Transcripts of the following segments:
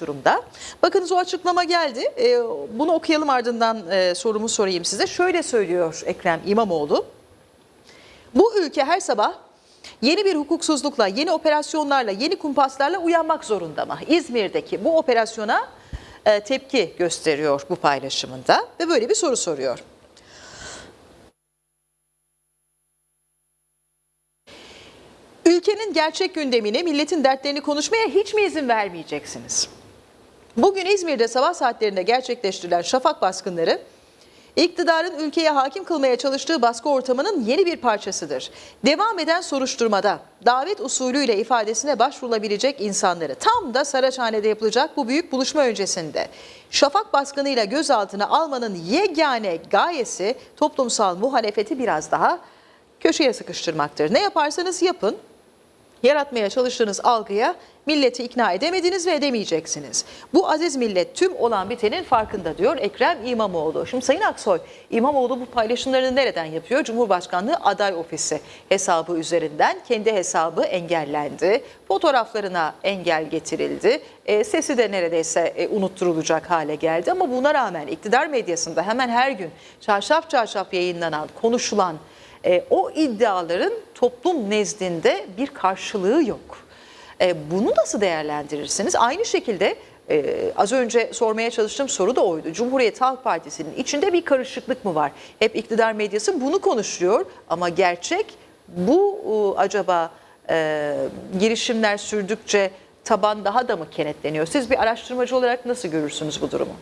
durumda. Bakınız o açıklama geldi. Ee, bunu okuyalım ardından e, sorumu sorayım size. Şöyle söylüyor Ekrem İmamoğlu. Bu ülke her sabah yeni bir hukuksuzlukla, yeni operasyonlarla, yeni kumpaslarla uyanmak zorunda mı? İzmir'deki bu operasyona e, tepki gösteriyor bu paylaşımında ve böyle bir soru soruyor. Ülkenin gerçek gündemini, milletin dertlerini konuşmaya hiç mi izin vermeyeceksiniz? Bugün İzmir'de sabah saatlerinde gerçekleştirilen şafak baskınları, iktidarın ülkeye hakim kılmaya çalıştığı baskı ortamının yeni bir parçasıdır. Devam eden soruşturmada davet usulüyle ifadesine başvurulabilecek insanları tam da Saraçhane'de yapılacak bu büyük buluşma öncesinde şafak baskınıyla gözaltına almanın yegane gayesi toplumsal muhalefeti biraz daha köşeye sıkıştırmaktır. Ne yaparsanız yapın yaratmaya çalıştığınız algıya milleti ikna edemediniz ve edemeyeceksiniz. Bu aziz millet tüm olan bitenin farkında diyor Ekrem İmamoğlu. Şimdi Sayın Aksoy, İmamoğlu bu paylaşımlarını nereden yapıyor? Cumhurbaşkanlığı aday ofisi hesabı üzerinden kendi hesabı engellendi. Fotoğraflarına engel getirildi. E, sesi de neredeyse e, unutturulacak hale geldi. Ama buna rağmen iktidar medyasında hemen her gün çarşaf çarşaf yayınlanan, konuşulan e, o iddiaların toplum nezdinde bir karşılığı yok. E, bunu nasıl değerlendirirsiniz? Aynı şekilde e, az önce sormaya çalıştığım soru da oydu. Cumhuriyet Halk Partisi'nin içinde bir karışıklık mı var? Hep iktidar medyası bunu konuşuyor ama gerçek bu e, acaba e, girişimler sürdükçe taban daha da mı kenetleniyor? Siz bir araştırmacı olarak nasıl görürsünüz bu durumu?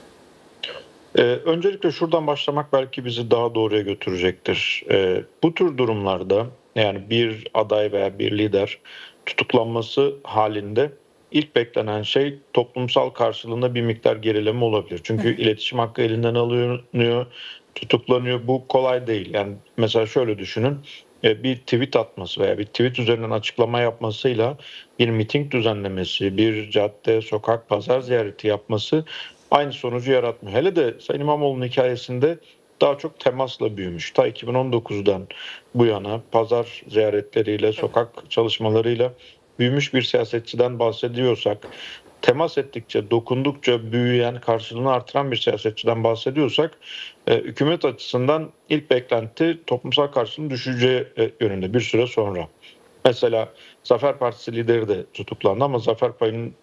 Ee, öncelikle şuradan başlamak belki bizi daha doğruya götürecektir. Ee, bu tür durumlarda yani bir aday veya bir lider tutuklanması halinde ilk beklenen şey toplumsal karşılığında bir miktar gerileme olabilir. Çünkü iletişim hakkı elinden alınıyor, tutuklanıyor. Bu kolay değil. Yani mesela şöyle düşünün e, bir tweet atması veya bir tweet üzerinden açıklama yapmasıyla bir miting düzenlemesi, bir cadde, sokak, pazar ziyareti yapması aynı sonucu yaratmıyor. Hele de Sayın İmamoğlu'nun hikayesinde daha çok temasla büyümüş. Ta 2019'dan bu yana pazar ziyaretleriyle, sokak çalışmalarıyla büyümüş bir siyasetçiden bahsediyorsak, temas ettikçe, dokundukça büyüyen, karşılığını artıran bir siyasetçiden bahsediyorsak, e, hükümet açısından ilk beklenti toplumsal karşılığın düşeceği e, yönünde bir süre sonra. Mesela Zafer Partisi lideri de tutuklandı ama Zafer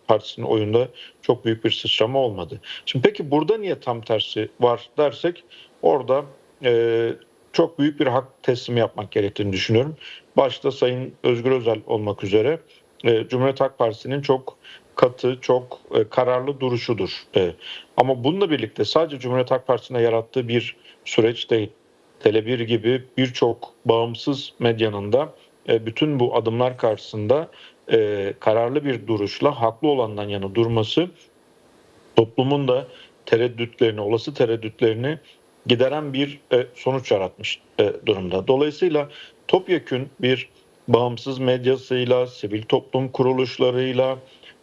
partisinin oyunda çok büyük bir sıçrama olmadı. Şimdi peki burada niye tam tersi var dersek orada e, çok büyük bir hak teslimi yapmak gerektiğini düşünüyorum. Başta Sayın Özgür Özel olmak üzere e, Cumhuriyet Halk Partisi'nin çok katı, çok e, kararlı duruşudur. E, ama bununla birlikte sadece Cumhuriyet Halk Partisi'ne yarattığı bir süreç değil. Tele1 gibi birçok bağımsız medyanın da e, bütün bu adımlar karşısında e, kararlı bir duruşla haklı olandan yana durması toplumun da tereddütlerini, olası tereddütlerini gideren bir e, sonuç yaratmış durumda. Dolayısıyla topyekün bir bağımsız medyasıyla, sivil toplum kuruluşlarıyla,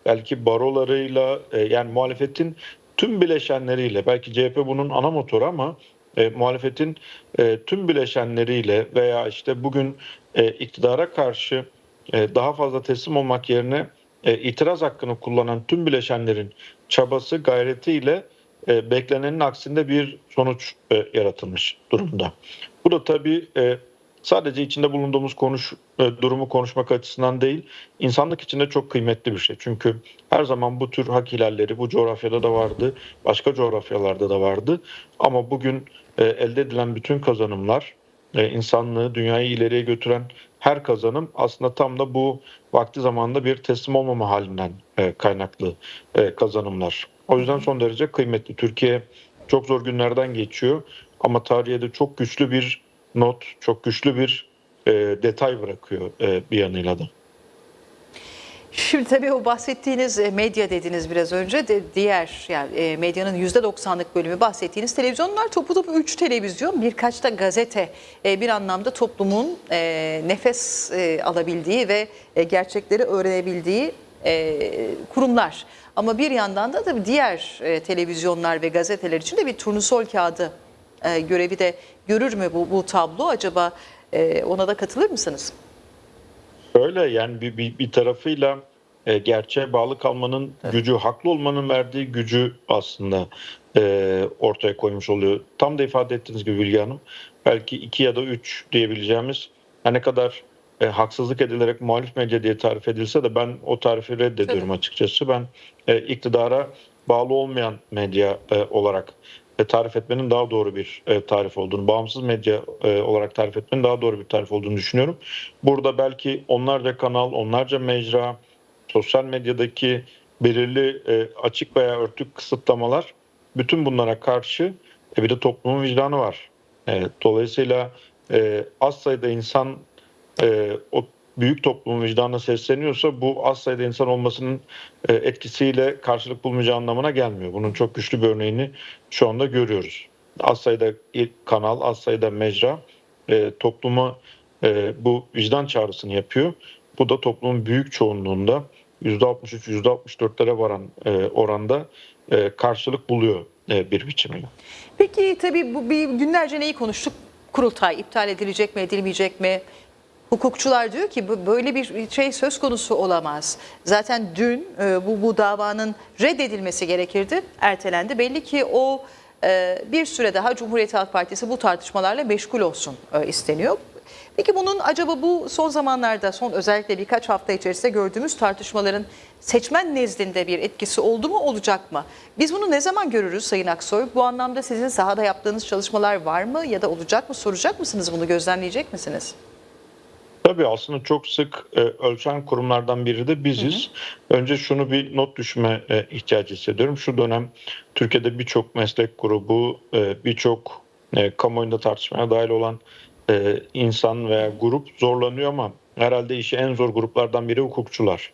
belki barolarıyla, yani muhalefetin tüm bileşenleriyle, belki CHP bunun ana motoru ama e, muhalefetin e, tüm bileşenleriyle veya işte bugün e, iktidara karşı e, daha fazla teslim olmak yerine e, itiraz hakkını kullanan tüm bileşenlerin çabası, gayretiyle e, beklenenin aksinde bir sonuç e, yaratılmış durumda. Bu da tabii e, sadece içinde bulunduğumuz konuş e, durumu konuşmak açısından değil, insanlık içinde çok kıymetli bir şey. Çünkü her zaman bu tür hak ihlalleri bu coğrafyada da vardı, başka coğrafyalarda da vardı. Ama bugün e, elde edilen bütün kazanımlar, e, insanlığı, dünyayı ileriye götüren her kazanım aslında tam da bu vakti zamanında bir teslim olmama halinden e, kaynaklı e, kazanımlar. O yüzden son derece kıymetli. Türkiye çok zor günlerden geçiyor ama tarihe de çok güçlü bir not, çok güçlü bir e, detay bırakıyor e, bir yanıyla da. Şimdi tabii o bahsettiğiniz e, medya dediniz biraz önce de diğer yani e, medyanın %90'lık bölümü bahsettiğiniz televizyonlar topu topu 3 televizyon birkaç da gazete e, bir anlamda toplumun nefes alabildiği ve gerçekleri öğrenebildiği kurumlar. Ama bir yandan da tabii diğer televizyonlar ve gazeteler için de bir turnusol kağıdı görevi de görür mü bu, bu tablo acaba ona da katılır mısınız? Öyle yani bir, bir, bir tarafıyla e, gerçeğe bağlı kalmanın gücü, haklı olmanın verdiği gücü aslında e, ortaya koymuş oluyor. Tam da ifade ettiğiniz gibi Bilge Hanım, belki iki ya da üç diyebileceğimiz her ne kadar e, haksızlık edilerek muhalif medya diye tarif edilse de ben o tarifi reddediyorum açıkçası. Ben e, iktidara bağlı olmayan medya e, olarak e, tarif etmenin daha doğru bir e, tarif olduğunu, bağımsız medya e, olarak tarif etmenin daha doğru bir tarif olduğunu düşünüyorum. Burada belki onlarca kanal, onlarca mecra, sosyal medyadaki belirli e, açık veya örtük kısıtlamalar bütün bunlara karşı e, bir de toplumun vicdanı var. E, dolayısıyla e, az sayıda insan e, o büyük toplumun vicdanına sesleniyorsa bu az sayıda insan olmasının e, etkisiyle karşılık bulmayacağı anlamına gelmiyor. Bunun çok güçlü bir örneğini şu anda görüyoruz. Az sayıda kanal, az sayıda mecra e, topluma e, bu vicdan çağrısını yapıyor. Bu da toplumun büyük çoğunluğunda %63, %64'lere varan oranda karşılık buluyor bir biçimiyle. Peki tabii bu bir günlerce neyi konuştuk? Kurultay iptal edilecek mi, edilmeyecek mi? Hukukçular diyor ki böyle bir şey söz konusu olamaz. Zaten dün e, bu bu davanın reddedilmesi gerekirdi, ertelendi. Belli ki o e, bir süre daha Cumhuriyet Halk Partisi bu tartışmalarla meşgul olsun e, isteniyor. Peki bunun acaba bu son zamanlarda, son özellikle birkaç hafta içerisinde gördüğümüz tartışmaların seçmen nezdinde bir etkisi oldu mu, olacak mı? Biz bunu ne zaman görürüz Sayın Aksoy? Bu anlamda sizin sahada yaptığınız çalışmalar var mı ya da olacak mı? Soracak mısınız bunu, gözlemleyecek misiniz? Tabii aslında çok sık e, ölçen kurumlardan biri de biziz. Önce şunu bir not düşme e, ihtiyacı hissediyorum. Şu dönem Türkiye'de birçok meslek grubu, e, birçok e, kamuoyunda tartışmaya dahil olan e, insan veya grup zorlanıyor ama herhalde işi en zor gruplardan biri hukukçular.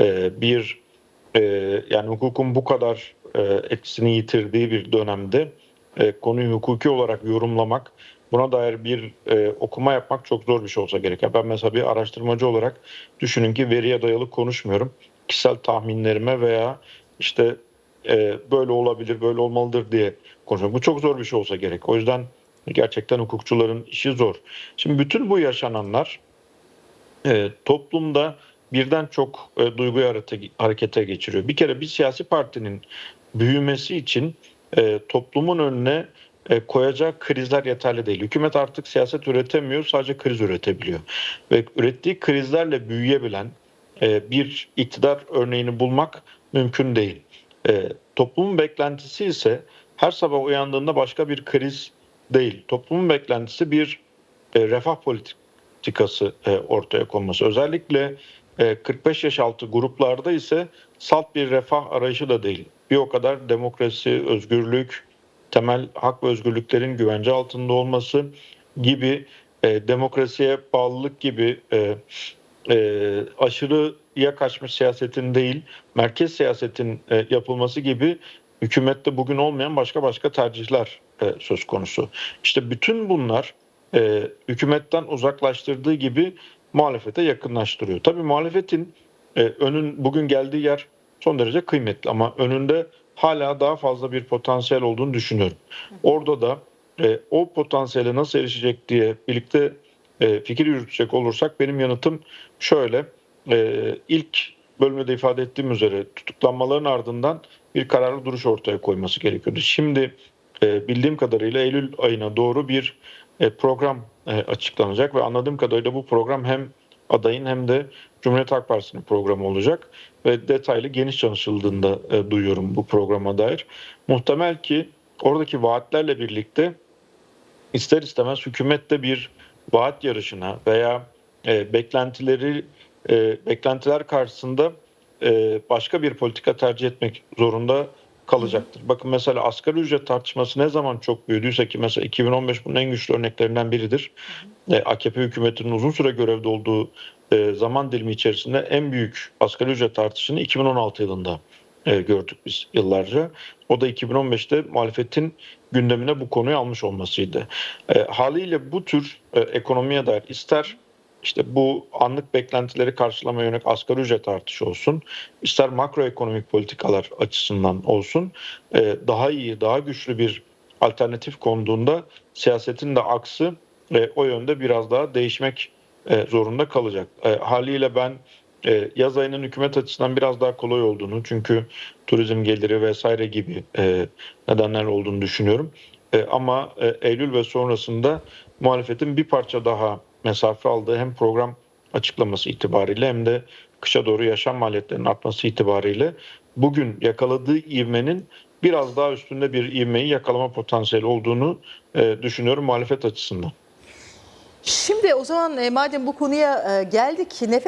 E, bir e, yani hukukun bu kadar e, etkisini yitirdiği bir dönemde e, konuyu hukuki olarak yorumlamak, buna dair bir e, okuma yapmak çok zor bir şey olsa gerek. Ben mesela bir araştırmacı olarak düşünün ki veriye dayalı konuşmuyorum. Kişisel tahminlerime veya işte e, böyle olabilir, böyle olmalıdır diye konuşuyorum. Bu çok zor bir şey olsa gerek. O yüzden gerçekten hukukçuların işi zor. Şimdi bütün bu yaşananlar e, toplumda birden çok e, duyguyu harekete geçiriyor. Bir kere bir siyasi partinin büyümesi için e, toplumun önüne e, koyacağı krizler yeterli değil. Hükümet artık siyaset üretemiyor, sadece kriz üretebiliyor. Ve ürettiği krizlerle büyüyebilen e, bir iktidar örneğini bulmak mümkün değil. E, toplumun beklentisi ise her sabah uyandığında başka bir kriz değil. Toplumun beklentisi bir refah politikası ortaya konması. Özellikle e, 45 yaş altı gruplarda ise salt bir refah arayışı da değil. Bir o kadar demokrasi, özgürlük, temel hak ve özgürlüklerin güvence altında olması gibi e, demokrasiye bağlılık gibi e, e, aşırıya kaçmış siyasetin değil, merkez siyasetin e, yapılması gibi hükümette bugün olmayan başka başka tercihler e, söz konusu. İşte bütün bunlar e, hükümetten uzaklaştırdığı gibi muhalefete yakınlaştırıyor. Tabii muhalefetin e, önün bugün geldiği yer son derece kıymetli ama önünde hala daha fazla bir potansiyel olduğunu düşünüyorum. Orada da e, o potansiyele nasıl erişecek diye birlikte e, fikir yürütecek olursak benim yanıtım şöyle. E, ilk bölümde ifade ettiğim üzere tutuklanmaların ardından bir kararlı duruş ortaya koyması gerekiyordu. Şimdi e, bildiğim kadarıyla Eylül ayına doğru bir e, program e, açıklanacak ve anladığım kadarıyla bu program hem adayın hem de Cumhuriyet Halk Partisi'nin programı olacak ve detaylı geniş çalışıldığında e, duyuyorum bu programa dair. Muhtemel ki oradaki vaatlerle birlikte ister istemez hükümette bir vaat yarışına veya e, beklentileri e, beklentiler karşısında e, başka bir politika tercih etmek zorunda kalacaktır. Bakın mesela asgari ücret tartışması ne zaman çok büyüdüyse ki mesela 2015 bunun en güçlü örneklerinden biridir. E, AKP hükümetinin uzun süre görevde olduğu zaman dilimi içerisinde en büyük asgari ücret artışını 2016 yılında e, gördük biz yıllarca. O da 2015'te muhalefetin gündemine bu konuyu almış olmasıydı. E, haliyle bu tür e, ekonomiye dair ister işte bu anlık beklentileri karşılamaya yönelik asgari ücret artışı olsun, ister makroekonomik politikalar açısından olsun, e, daha iyi, daha güçlü bir alternatif konduğunda siyasetin de aksı e, o yönde biraz daha değişmek e, zorunda kalacak. E, haliyle ben e, yaz ayının hükümet açısından biraz daha kolay olduğunu çünkü turizm geliri vesaire gibi nedenler olduğunu düşünüyorum. Ama Eylül ve sonrasında muhalefetin bir parça daha mesafe aldığı hem program açıklaması itibariyle hem de kışa doğru yaşam maliyetlerinin artması itibariyle bugün yakaladığı ivmenin biraz daha üstünde bir ivmeyi yakalama potansiyeli olduğunu düşünüyorum muhalefet açısından. Şimdi o zaman e, madem bu konuya e, geldik nefes